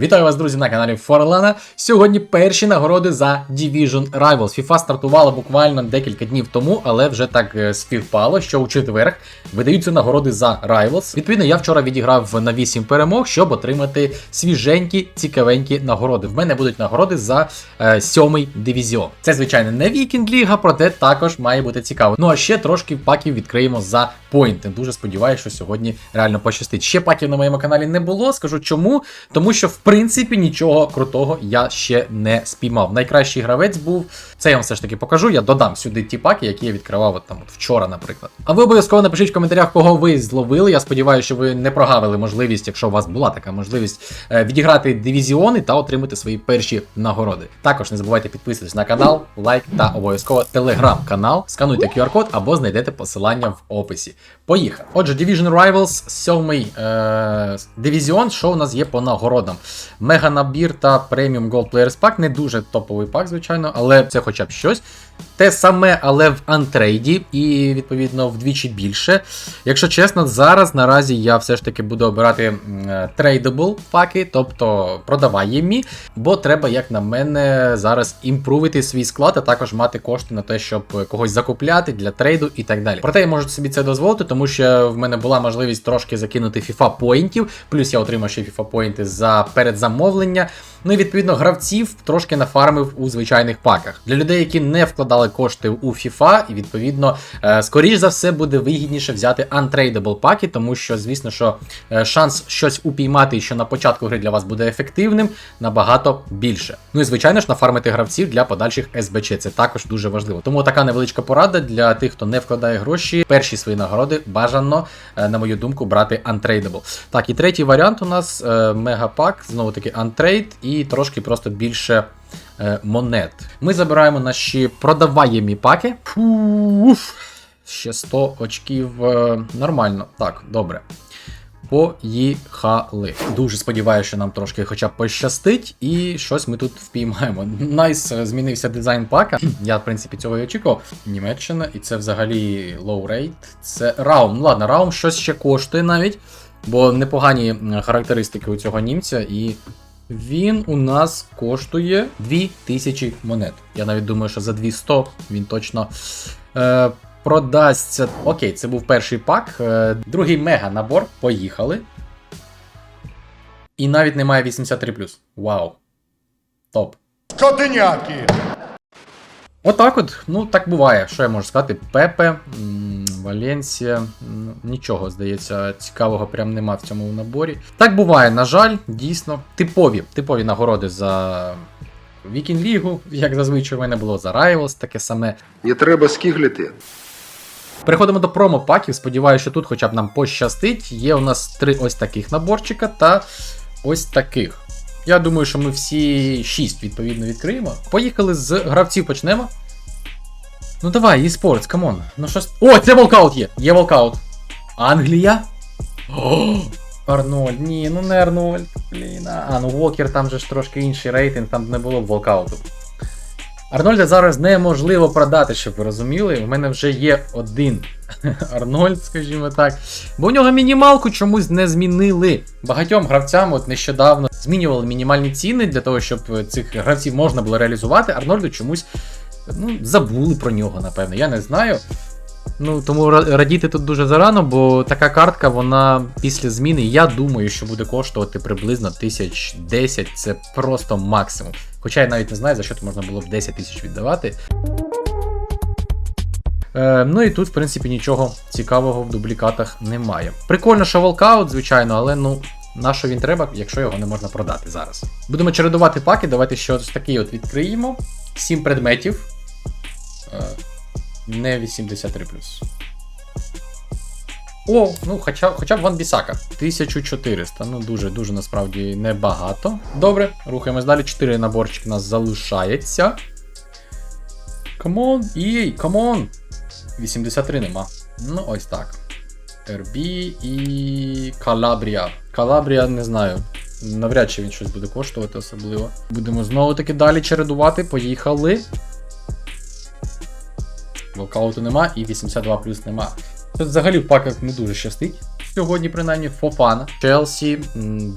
Вітаю вас, друзі, на каналі Форлана. Сьогодні перші нагороди за Division Rivals. FIFA стартувала буквально декілька днів тому, але вже так е, співпало, що у четверг видаються нагороди за Rivals. Відповідно, я вчора відіграв на 8 перемог, щоб отримати свіженькі, цікавенькі нагороди. В мене будуть нагороди за е, сьомий дивізіон. Це, звичайно, не Вікінг Ліга, проте також має бути цікаво. Ну а ще трошки паків відкриємо за поінти. Дуже сподіваюся, що сьогодні реально пощастить. Ще паків на моєму каналі не було. Скажу чому. Тому що, в принципі, нічого крутого я ще не спіймав. Найкращий гравець був. Це я вам все ж таки покажу. Я додам сюди ті паки, які я відкривав от там от вчора, наприклад. А ви обов'язково напишіть в коментарях, кого ви зловили. Я сподіваюся, що ви не прогавили можливість, якщо у вас була така можливість, е, відіграти дивізіони та отримати свої перші нагороди. Також не забувайте підписуватись на канал, лайк та обов'язково телеграм-канал. Скануйте QR-код або знайдете посилання в описі. Поїхали. Отже, Division Rivals, сьомий е- дивізіон, що у нас є по нагородам. Мега набір та преміум Gold Players Pack. Не дуже топовий пак, звичайно, але це хоча б щось. Те саме, але в антрейді, і відповідно вдвічі більше. Якщо чесно, зараз наразі я все ж таки буду обирати трейдабл паки, тобто продаваємі, бо треба, як на мене, зараз імпрувити свій склад, а також мати кошти на те, щоб когось закупляти для трейду і так далі. Проте я можу собі це дозволити, тому що в мене була можливість трошки закинути FIFA поінтів, плюс я отримав ще FIFA поінти за передзамовлення. Ну і відповідно гравців трошки нафармив у звичайних паках. Для людей, які не вкладали кошти у FIFA, і відповідно, е, скоріш за все буде вигідніше взяти untradeable паки, тому що, звісно, що е, шанс щось упіймати, що на початку гри для вас буде ефективним, набагато більше. Ну і звичайно ж, нафармити гравців для подальших СБЧ. Це також дуже важливо. Тому така невеличка порада для тих, хто не вкладає гроші. Перші свої нагороди бажано, е, на мою думку, брати untradeable. Так, і третій варіант у нас мегапак, знову таки untrade, і трошки просто більше монет. Ми забираємо наші продаваємі паки. Фуф, ще 100 очків. е, нормально. Так, добре. Поїхали. Дуже сподіваюся, що нам трошки хоча б пощастить, і щось ми тут впіймаємо. Найс е, змінився дизайн пака. Я, в принципі, цього і очікував. Німеччина, і це взагалі low rate. Це раум. Ну ладно, раум щось ще коштує навіть, бо непогані характеристики у цього німця, і він у нас коштує 2000 монет. Я навіть думаю, що за 200 він точно е, продасться. Окей, це був перший пак. Е, другий мега набор. Поїхали. І навіть немає 83. Вау. Топ. Скотиняки! Отак от, ну так буває. Що я можу сказати? Пепе, Валенсія. м, Нічого, здається, цікавого прям нема в цьому наборі. Так буває, на жаль, дійсно. Типові, типові нагороди за Вікінг Лігу, як зазвичай в мене було за Rivals, таке саме. Не треба скиглити. Переходимо до промо-паків. Сподіваюся, що тут хоча б нам пощастить. Є у нас три ось таких наборчика та ось таких. Я думаю, що ми всі шість відповідно відкриємо. Поїхали з гравців почнемо. Ну давай, eSports, камон. Ну що. О, це волкаут є! Є волкаут. Англія? Арнольд, ні, ну не Арнольд. Блін. А, ну Вокер там же ж трошки інший рейтинг, там не було волкауту. Арнольда зараз неможливо продати, щоб ви розуміли. У мене вже є один Арнольд, скажімо так. Бо у нього мінімалку чомусь не змінили. Багатьом гравцям от нещодавно змінювали мінімальні ціни для того, щоб цих гравців можна було реалізувати. Арнольду чомусь ну, забули про нього, напевно. Я не знаю. Ну, тому радіти тут дуже зарано, бо така картка, вона після зміни, я думаю, що буде коштувати приблизно 1010, це просто максимум. Хоча я навіть не знаю, за що тут можна було б 10 тисяч віддавати. Е, ну і тут, в принципі, нічого цікавого в дублікатах немає. Прикольно, що волкаут, звичайно, але ну. На він треба, якщо його не можна продати зараз? Будемо чередувати паки. Давайте щось таке от відкриємо. 7 предметів. Е, не 83. О, ну хоча, хоча б Ван Бісака. 1400. Ну дуже, дуже насправді небагато. Добре, рухаємось далі. 4 наборчики у нас залишається. Камон, ей, камон. 83 нема. Ну, ось так. РБ і Калабрія. Калабрія не знаю. Навряд чи він щось буде коштувати особливо. Будемо знову таки далі чередувати. Поїхали. Волкауту нема і 82 плюс нема. Тут взагалі в паках не дуже щастить. сьогодні, принаймні, Фофана. Челсі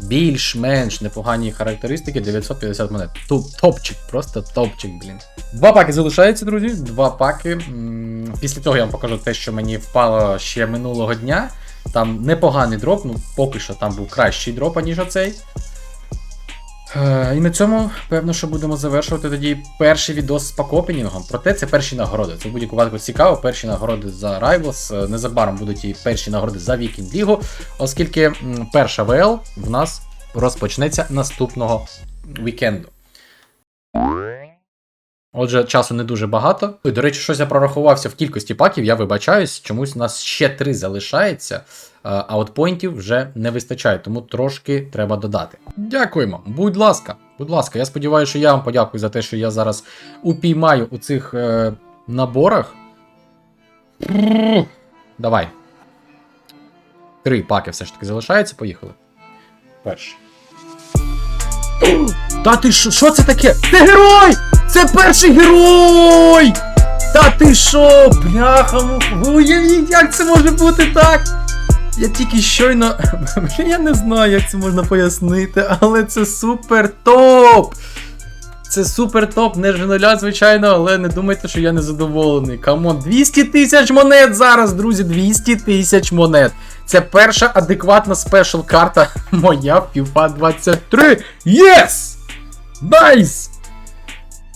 більш-менш непогані характеристики, 950 монет. Ту- Топчик, просто топчик, блін. Два паки залишаються, друзі. Два паки. Після цього я вам покажу те, що мені впало ще минулого дня. Там непоганий дроп, ну поки що там був кращий дроп, ніж оцей. Е, І на цьому, певно, що будемо завершувати тоді перший відос з пакопенінгом. Проте це перші нагороди. Це будь-яку випадку цікаво. Перші нагороди за Rivals. Е, Незабаром будуть і перші нагороди за Вікінд Лігу, оскільки перша ВЛ в нас розпочнеться наступного вікенду. Отже, часу не дуже багато. Ой, До речі, щось я прорахувався в кількості паків, я вибачаюсь, чомусь у нас ще три залишається, е, а от поінтів вже не вистачає, тому трошки треба додати. Дякуємо, будь ласка, будь ласка, я сподіваюся, що я вам подякую за те, що я зараз упіймаю у цих е, наборах. Давай. Три паки все ж таки залишаються, поїхали. Перший. Та ти що? Це таке? Це герой! Це перший герой! Та ти що? Бляха, ви уявіть, як це може бути так? Я тільки щойно. Я не знаю, як це можна пояснити, але це супер топ! Це супер топ, не ж нуля, звичайно, але не думайте, що я не задоволений. Камон, 200 тисяч монет зараз, друзі, 200 тисяч монет. Це перша адекватна спешл карта моя FIFA 23. Єс! Найс!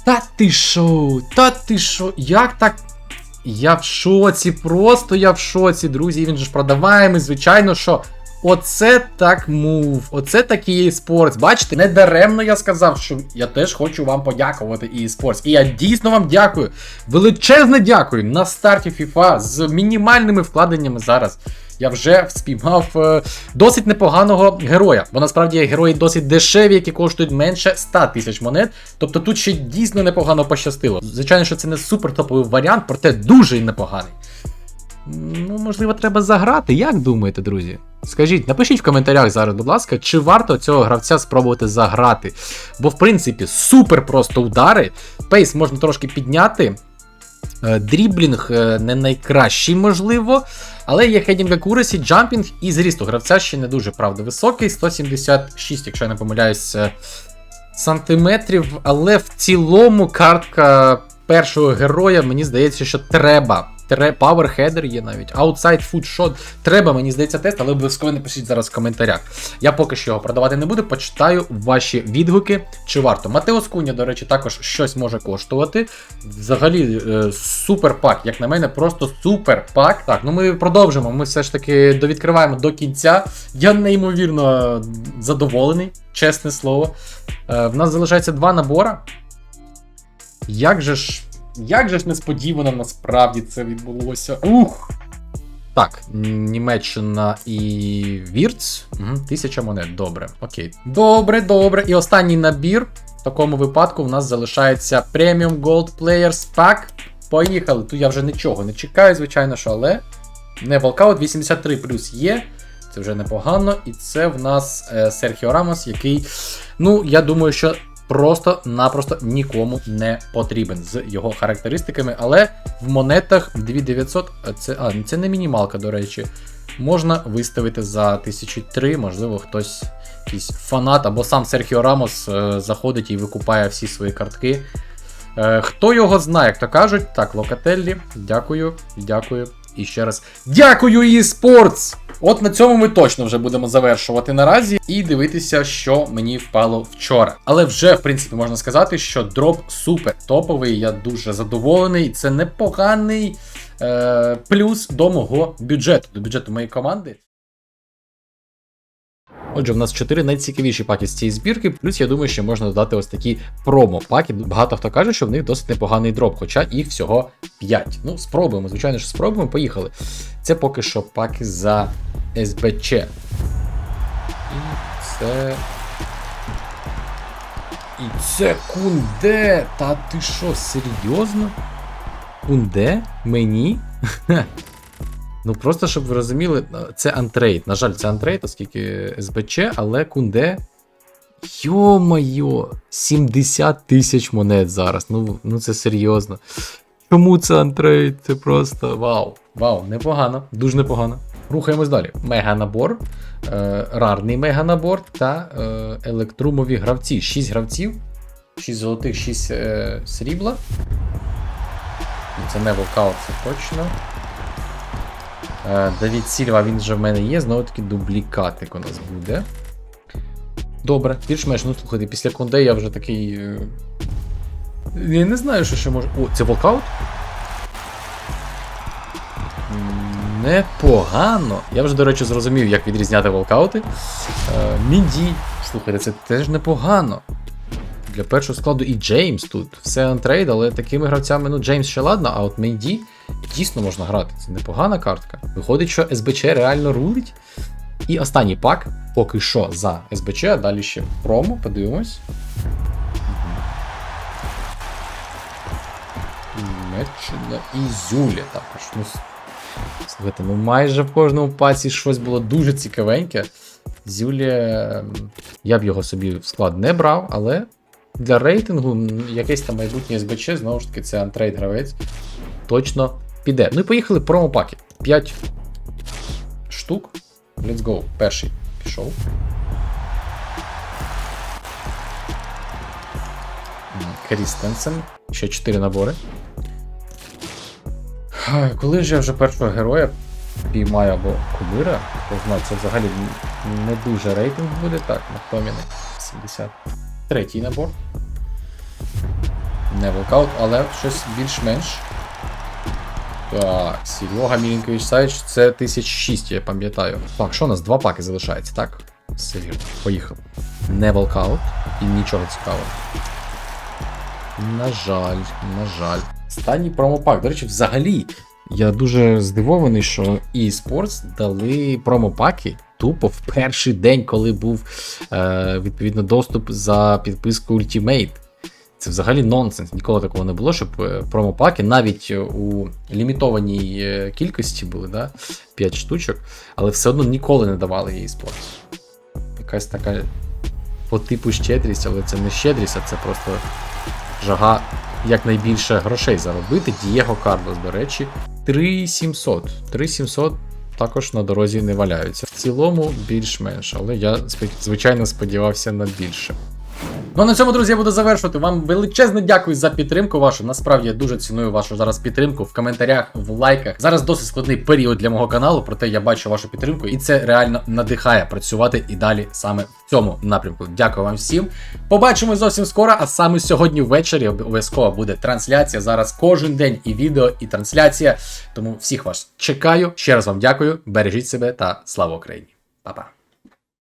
Та ти шо? Та ти шо? Як так? Я в шоці, просто я в шоці, друзі. Він же ж продаваємий, звичайно, що. Оце так мув, оце так і eSports. Бачите, не даремно я сказав, що я теж хочу вам подякувати і eSports. І я дійсно вам дякую. Величезне дякую на старті FIFA з мінімальними вкладеннями зараз. Я вже спіймав е, досить непоганого героя. Бо насправді є герої досить дешеві, які коштують менше 100 тисяч монет. Тобто тут ще дійсно непогано пощастило. Звичайно, що це не супер топовий варіант, проте дуже непоганий. Ну, можливо, треба заграти. Як думаєте, друзі? Скажіть, напишіть в коментарях зараз, будь ласка, чи варто цього гравця спробувати заграти. Бо, в принципі, супер просто удари. Пейс можна трошки підняти. Е, Дріблінг е, не найкращий, можливо. Але є хедінг accuracy, джампінг і зріст гравця ще не дуже правда високий. 176, якщо я не помиляюсь, е, сантиметрів. Але в цілому картка першого героя, мені здається, що треба. Power Header є навіть. Outside Foot Shot. Треба, мені здається, тест, але обов'язково напишіть зараз в коментарях. Я поки що його продавати не буду, почитаю ваші відгуки, чи варто. Матеос Куня, до речі, також щось може коштувати. Взагалі, е, супер пак, як на мене, просто супер пак. Так, ну ми продовжимо. Ми все ж таки довідкриваємо до кінця. Я неймовірно задоволений, чесне слово. Е, в нас залишається два набора. Як же ж. Як же ж несподівано насправді це відбулося. Ух! Так, Німеччина і Вірц. Угу, тисяча монет, добре. Окей. Добре, добре. І останній набір. В такому випадку в нас залишається Premium Gold Players Pack. Поїхали. Тут я вже нічого не чекаю, звичайно, що, але. Не волкаут 83 плюс є. Це вже непогано. І це в нас е, Серхіо Рамос, який, ну, я думаю, що просто-напросто нікому не потрібен з його характеристиками. Але в монетах 2900, це, а, це не мінімалка, до речі. Можна виставити за 1003, можливо, хтось, якийсь фанат або сам Серхіо Рамос е, заходить і викупає всі свої картки. Е, хто його знає, як то кажуть. Так, Локателлі, дякую, дякую. І ще раз дякую eSports! От на цьому ми точно вже будемо завершувати наразі і дивитися, що мені впало вчора. Але вже, в принципі, можна сказати, що дроп супер топовий. Я дуже задоволений. Це непоганий е, плюс до мого бюджету, до бюджету моєї команди. Отже, в нас 4 найцікавіші паки з цієї збірки, плюс я думаю, що можна додати ось такі промо-паки. Багато хто каже, що в них досить непоганий дроп, хоча їх всього 5. Ну, спробуємо, звичайно що спробуємо, поїхали. Це поки що паки за СБЧ. І це. І це кунде! Та ти що, серйозно? Кунде? Мені? Ну просто щоб ви розуміли, це антрейд. На жаль, це антрейд, оскільки СБЧ, але кунде. Йо-майо, 70 тисяч монет зараз. Ну, ну це серйозно. Чому це антрейд? Це просто вау. Вау, непогано, дуже непогано. рухаємось далі. Мега-набор, е, рарний мега-набор та е, електрумові гравці. 6 гравців, 6 золотих, 6 е, срібла. Ну, Це не волкаут, це точно. Е, Давід Сільва, він вже в мене є, знову таки дублікатик у нас буде. Добре, більш-менш, ну слухайте, після Конде я вже такий. е, Я не знаю, що ще може. О, це волкаут? Непогано. Я вже, до речі, зрозумів, як відрізняти волкаути. Е, Мінді. Слухайте, це теж непогано. Для першого складу і Джеймс тут. Все антрейд, але такими гравцями, ну, Джеймс ще ладно, а от Менді дійсно можна грати. Це непогана картка. Виходить, що СБЧ реально рулить. І останній пак поки що за СБЧ, а далі ще промо, подивимось. Мечина і Зюля також. Ну, слухайте, ну майже в кожному паці щось було дуже цікавеньке. Зюлі, ем, я б його собі в склад не брав, але для рейтингу якесь там майбутнє СБЧ, знову ж таки, це антрейд гравець. Точно піде. Ну і поїхали промопаки. 5 штук. Let's go. Перший пішов. Крістенсен. Ще 4 набори. Коли ж я вже першого героя піймаю або кубира, хто знає, це взагалі не дуже рейтинг буде. Так, Махтоміни 73 набор. Не волкаут, але щось більш-менш. Так, Серега Мілінкович Савич, це 1006, я пам'ятаю. Так, що у нас? Два паки залишається, так? Все вірно. Поїхали. Не волкаут і нічого цікавого. На жаль, на жаль. Останній промопак. До речі, взагалі, я дуже здивований, що eSports дали промопаки тупо в перший день, коли був е, відповідно доступ за підписку Ultimate. Це взагалі нонсенс. Ніколи такого не було, щоб е, промопаки навіть е, у лімітованій е, кількості були, да? 5 штучок, але все одно ніколи не давали eSports. Якась така по типу щедрість, але це не щедрість, а це просто жага якнайбільше грошей заробити. Дієго Карлос, до речі, 3700. 3700 також на дорозі не валяються. В цілому більш-менш, але я звичайно сподівався на більше. Ну а на цьому, друзі, я буду завершувати. Вам величезне дякую за підтримку вашу. Насправді я дуже ціную вашу зараз підтримку в коментарях, в лайках. Зараз досить складний період для мого каналу, проте я бачу вашу підтримку, і це реально надихає працювати і далі саме в цьому напрямку. Дякую вам всім. Побачимось зовсім скоро. А саме сьогодні ввечері обов'язково буде трансляція. Зараз кожен день і відео, і трансляція. Тому всіх вас чекаю. Ще раз вам дякую. Бережіть себе та слава Україні. Па-па.